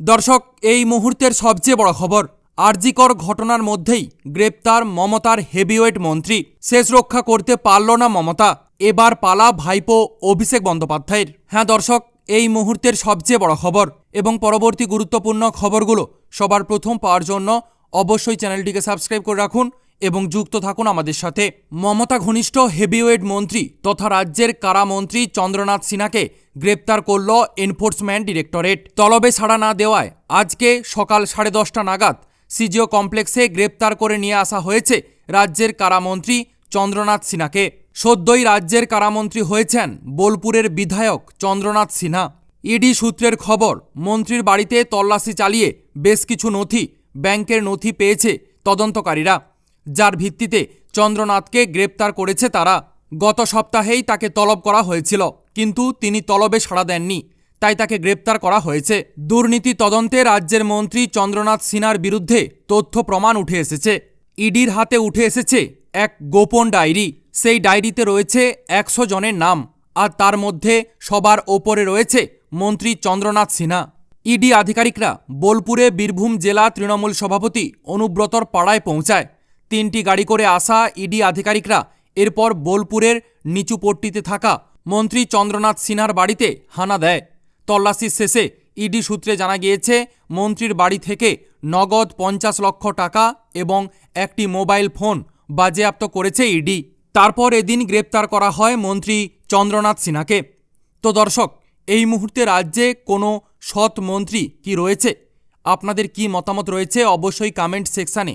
দর্শক, এই মুহূর্তের সবচেয়ে বড় খবর, আরজিকর ঘটনার মধ্যেই গ্রেপ্তার মমতার হেভিওয়েট মন্ত্রী। শেষ রক্ষা করতে পারল না মমতা। এবার পালা ভাইপো অভিষেক বন্দ্যোপাধ্যায়ের। হ্যাঁ দর্শক, এই মুহূর্তের সবচেয়ে বড় খবর এবং পরবর্তী গুরুত্বপূর্ণ খবরগুলো সবার প্রথম পাওয়ার জন্য অবশ্যই চ্যানেলটিকে সাবস্ক্রাইব করে রাখুন। এবং যুক্ত থাকুন আমাদের সাথে। মমতা ঘনিষ্ঠ হেভিওয়েট মন্ত্রী তথা রাজ্যের কারামন্ত্রী চন্দ্রনাথ সিনহাকে গ্রেপ্তার করল এনফোর্সমেন্ট ডিরেক্টরেট। তলবে ছাড়া না দেওয়ায় আজকে সকাল সাড়ে দশটা নাগাদ সিজিও কমপ্লেক্সে গ্রেপ্তার করে নিয়ে আসা হয়েছে রাজ্যের কারামন্ত্রী চন্দ্রনাথ সিনহাকে। সদ্যই রাজ্যের কারামন্ত্রী হয়েছেন বোলপুরের বিধায়ক চন্দ্রনাথ সিনহা। ইডি সূত্রের খবর, মন্ত্রীর বাড়িতে তল্লাশি চালিয়ে বেশ কিছু নথি, ব্যাংকের নথি পেয়েছে তদন্তকারীরা। যার ভিত্তিতে চন্দ্রনাথকে গ্রেপ্তার করেছে তারা। গত সপ্তাহেই তাকে তলব করা হয়েছিল, কিন্তু তিনি তলবে সাড়া দেননি। তাই তাকে গ্রেপ্তার করা হয়েছে। দুর্নীতি তদন্তে রাজ্যের মন্ত্রী চন্দ্রনাথ সিনহার বিরুদ্ধে তথ্য প্রমাণ উঠে এসেছে। ইডির হাতে উঠে এসেছে এক গোপন ডায়েরি। সেই ডায়েরিতে রয়েছে একশো জনের নাম, আর তার মধ্যে সবার ওপরে রয়েছে মন্ত্রী চন্দ্রনাথ সিনহা। ইডি আধিকারিকরা বোলপুরে বীরভূম জেলা তৃণমূল সভাপতি অনুব্রতর পাড়ায় পৌঁছায়। তিনটি গাড়ি করে আসা ইডি আধিকারিকরা এরপর বোলপুরের নিচুপট্টিতে থাকা মন্ত্রী চন্দ্রনাথ সিনহার বাড়িতে হানা দেয়। তল্লাশির শেষে ইডি সূত্রে জানা গিয়েছে, মন্ত্রীর বাড়ি থেকে নগদ পঞ্চাশ লক্ষ টাকা এবং একটি মোবাইল ফোন বাজেয়াপ্ত করেছে ইডি। তারপর এদিন গ্রেপ্তার করা হয় মন্ত্রী চন্দ্রনাথ সিনহাকে। তো দর্শক, এই মুহূর্তে রাজ্যে কোনো সৎ মন্ত্রী কি রয়েছে? আপনাদের কি মতামত রয়েছে অবশ্যই কমেন্ট সেকশানে